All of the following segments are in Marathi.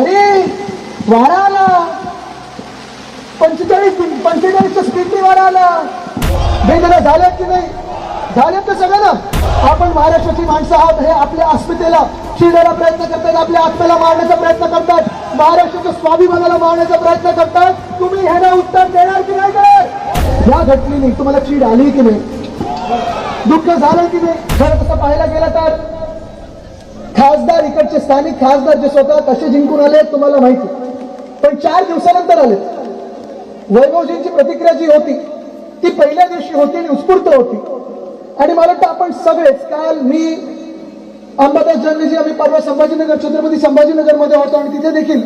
अरे वारा आला पंचेचाळीस पंचेचाळीसच्या स्पीडने वारा आला वेदना झाल्या की नाही? झाल्यात तर सगळं ना. आपण महाराष्ट्राची माणसं आहोत हे आपल्या अस्मितेला शिरण्याचा प्रयत्न करतात आपल्या आत्म्याला मारण्याचा प्रयत्न करतात. महाराष्ट्राच्या स्वाभिमानाला मारण्याचा प्रयत्न करतात. तुम्ही ह्याला उत्तर देणार की नाही काय या घटनेने तुम्हाला चीड आली की नाही? दुःख झालं की नाही? खरं तसं पाहायला गेलं तर? खासदार इकडचे स्थानिक खासदार जे स्वतः कसे जिंकून आले तुम्हाला माहिती. पण चार दिवसानंतर आले. वैभवजींची प्रतिक्रिया जी होती ती पहिल्या दिवशी होती आणि उत्स्फूर्त होती. आणि मला वाटतं आपण सगळेच काल मी अंबादास जनतेजी आम्ही परवा संभाजीनगर छत्रपती संभाजीनगरमध्ये होतो आणि तिथे देखील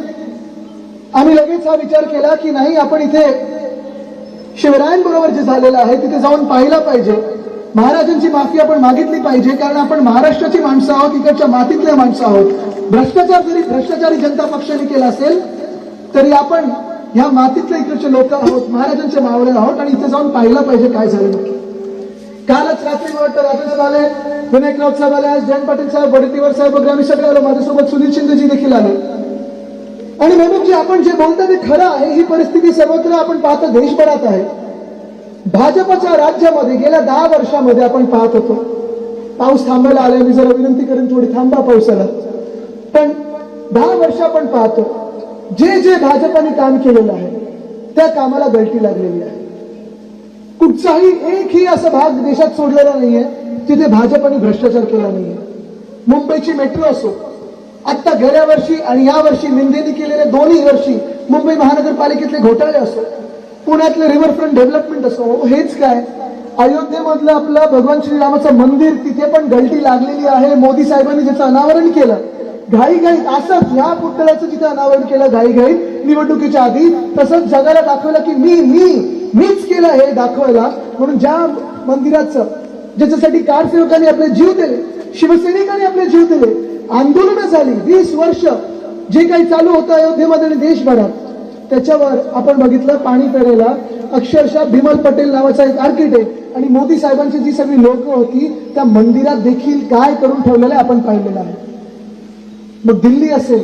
आम्ही लगेच हा विचार केला की नाही आपण इथे शिवरायांबरोबर जे झालेलं आहे तिथे जाऊन पाहिला पाहिजे. महाराजांची माफी आपण मागितली पाहिजे कारण आपण महाराष्ट्राची माणसं आहोत इकडच्या मातीतल्या माणसं आहोत. भ्रष्टाचार जरी भ्रष्टाचारी जनता पक्षाने केला असेल तरी आपण ह्या मातीतल्या इकडचे लोक आहोत महाराजांचे मावळे आहोत आणि इथे जाऊन पाहिलं पाहिजे काय झालं कालच रात्री वाटतं वाटतं साहेब आले विनायक राऊत साहेब आले आज जयंत पाटील साहेब वडेटीवर साहेब वगैरे आम्ही सगळे आलो माझ्यासोबत सुनील शिंदेजी देखील आले. आणि म्हणून जे आपण जे बोलतो ते खरं आहे ही परिस्थिती सर्वत्र आपण पाहतो देशभरात आहे. भाजपच्या राज्यामध्ये गेल्या दहा वर्षामध्ये आपण पाहत होतो. पाऊस थांबायला आलाय मी जरा विनंती करेन थोडी थांबा पावसाला. पण दहा वर्ष आपण पाहतो जे जे भाजपाने काम केलेलं आहे त्या कामाला गळती लागलेली आहे. कुठचाही एकही असा भाग देशात सोडलेला नाहीये तिथे भाजपाने भ्रष्टाचार केला नाहीये. मुंबईची मेट्रो असो आता गेल्या वर्षी आणि या वर्षी निंदेने केलेल्या दोन्ही वर्षी मुंबई महानगरपालिकेतले घोटाळे असो पुण्यातलं रिव्हरफ्रंट डेव्हलपमेंट असो हेच काय? अयोध्येमधलं आपलं भगवान श्रीरामाचं मंदिर तिथे पण गलटी लागलेली आहे. मोदी साहेबांनी ज्याचं अनावरण केलं घाईघाई असंच ह्या पुतळ्याचं जिथे अनावरण केलं घाईघाई निवडणुकीच्या आधी तसंच जगाला दाखवलं की मी मी मीच केलं हे दाखवायला. म्हणून ज्या मंदिराचं ज्याच्यासाठी कारसेवकांनी आपले जीव दिले शिवसैनिकांनी आपले जीव दिले आंदोलनं झाली वीस वर्ष जे काही चालू होतं अयोध्येमध्ये आणि देशभरात त्याच्यावर आपण बघितलं पाणी पेरेला. अक्षरशः बिमल पटेल नावाचा एक आर्किटेक्ट आणि मोदी साहेबांची जी सगळी लोक होती त्या मंदिरात देखील काय करून ठेवलेलं आपण पाहिलेलं आहे. मग दिल्ली असेल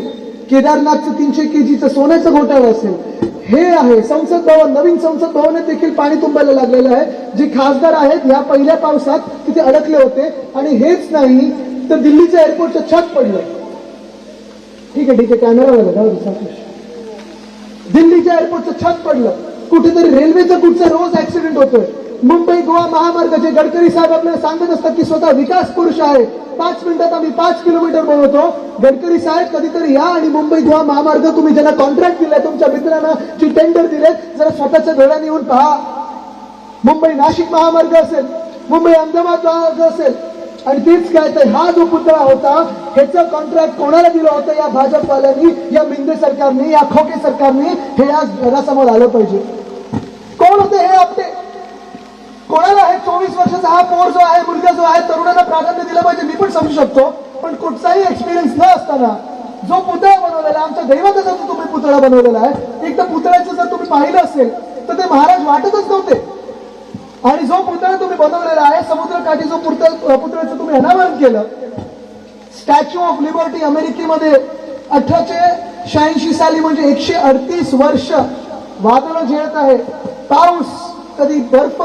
केदारनाथचं तीनशे केजीचं सोन्याचं घोटाळं असेल हे आहे. संसद भवन नवीन संसद भवनात देखील पाणी तुंबायला लागलेलं आहे. जे खासदार आहेत या पहिल्या पावसात तिथे अडकले होते. आणि हेच नाही तर दिल्लीच्या एअरपोर्टचं छत पडलं. ठीक आहे ठीक आहे. कॅमेरा दिल्लीच्या एअरपोर्टचं छत पडलं. कुठेतरी रेल्वेचं कुठचं रोज ऍक्सिडेंट होतोय. मुंबई गोवा महामार्गाचे गडकरी साहेब आपल्याला सांगत असतात की स्वतः विकास पुरुष आहे. पाच मिनिटात आम्ही पाच किलोमीटर बनवतो गडकरी साहेब कधीतरी या आणि मुंबई गोवा महामार्ग तुम्ही ज्यांना कॉन्ट्रॅक्ट दिलाय तुमच्या मित्रांना जी टेंडर दिले जरा स्वतःच्या डोळ्याने येऊन पहा. मुंबई नाशिक महामार्ग असेल मुंबई अहमदाबाद महामार्ग असेल आणि तीच काय तर हा जो पुतळा होता ह्याचं कॉन्ट्रॅक्ट कोणाला दिलं होतं या भाजपवाल्यांनी या मिंदे सरकारने या खोके सरकारने हे आज जगासमोर आलं पाहिजे. कोण होते हे आपले? कोणाला हे चोवीस वर्षाचा हा पोर जो आहे मुलगा जो आहे तरुणाला प्राधान्य दिलं पाहिजे मी पण समजू शकतो पण कुठचाही एक्सपिरियन्स न असताना जो पुतळा बनवलेला आहे आमच्या दैवताचा जो तुम्ही पुतळा बनवलेला आहे एक तर पुतळ्याचं जर तुम्ही पाहिलं असेल तर ते महाराज वाटतच नव्हते. आणि जो पुतळा तुम्ही बनवलेला आहे समुद्रकाठी जो पुतळ पुतळ्याचं तुम्ही अनावरण केलं स्टॅच्यू ऑफ लिबर्टी अमेरिकेमध्ये अठराशे शहाऐंशी साली म्हणजे एकशे अडतीस वर्ष वादळं झेलत आहे. पाऊस कधी बर्फ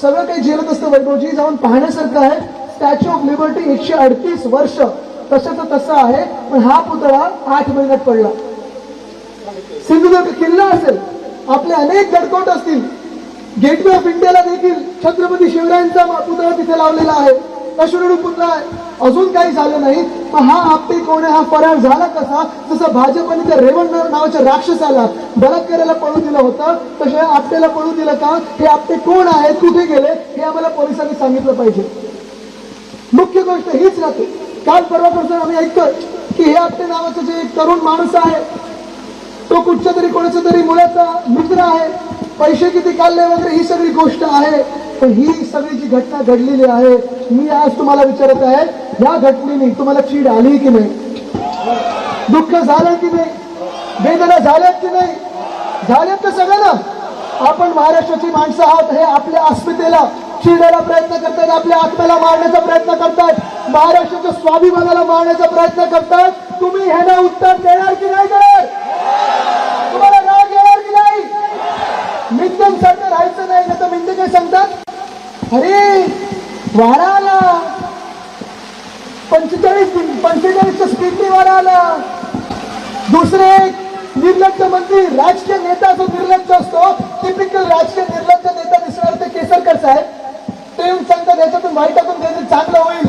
सगळं काही झेलत असतं. वैभवजी जाऊन पाहण्यासारखं आहे. स्टॅच्यू ऑफ लिबर्टी एकशे अडतीस वर्ष तसं तर तसं आहे पण हा पुतळा आठ महिन्यात पडला. सिंधुदुर्ग किल्ला असेल. आपले अनेक गडकोट असतील. गेटवे ऑफ इंडियाला देखील छत्रपती शिवरायांचा पुतळा तिथे लावलेला आहे. अश्वरूढ पुतळा आहे. अजून काही झालं नाही. पण हा आपटे कोण हा फरार झाला कसा? जसं भाजपने त्या रेवण नावाच्या राक्षसाला बलात्काराला पळू दिलं होतं. तसे आपटेला पळू दिलं का? हे आपटे कोण आहेत कुठे गेले? हे आम्हाला पोलिसांनी सांगितलं पाहिजे. मुख्य गोष्ट हीच राहते. काल परवापासून आम्ही ऐकतोय की हे आपटे नावाचं जे एक तरुण माणूस आहे तो कुठच्या तरी कोणाच्या तरी मुलाचा मित्र आहे. पैसे किती काढले वगैरे ही सगळी गोष्ट आहे. पण ही सगळी जी घटना घडलेली आहे मी आज तुम्हाला विचारत आहे या घटनेने तुम्हाला चीड आली की नाही? दुःख झालं की नाही? वेदना झाल्यात की नाही? झाल्यात तर सगळं ना आपण महाराष्ट्राची माणसं आहोत हे आपल्या अस्मितेला चिडायला प्रयत्न करतात आपल्या आत्म्याला मारण्याचा प्रयत्न करतात महाराष्ट्राच्या स्वाभिमानाला मारण्याचा प्रयत्न करतात. तुम्ही ह्याला उत्तर देणार की नाही देणार तुम्हाला राग येणार की नाही मिंदेंसारखं राहायचं नाही ना तर मिंदे म्हणजे काय सांगतात? अरे वारा आला पंचेचाळीस पंचेचाळीसच्या स्पीडने वारा आला दुसरे एक निर्लज्ज मंत्री राजकीय नेता जो निर्लज्ज असतो टिपिकल राजकीय निर्लज्ज नेता दिसणार ते केसरकर साहेब. ते येऊन सांगतात याच्यातून वाईटातून काहीतरी चांगलं होईल.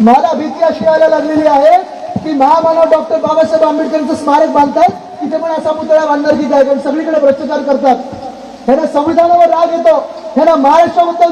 मला भीती अशी यायला लागलेली आहे की महामानव डॉक्टर बाबासाहेब आंबेडकरांचं स्मारक बांधतात तिथे पण असा पुतळा बांधणार की काय कारण सगळीकडे भ्रष्टाचार करतात. એને ಸಂವಿಧಾನವನ್ನು ರಾಗಿದ್ದು ಏನ ಮಹಾರಾಷ್ಟ್ರ ಮತ್ತು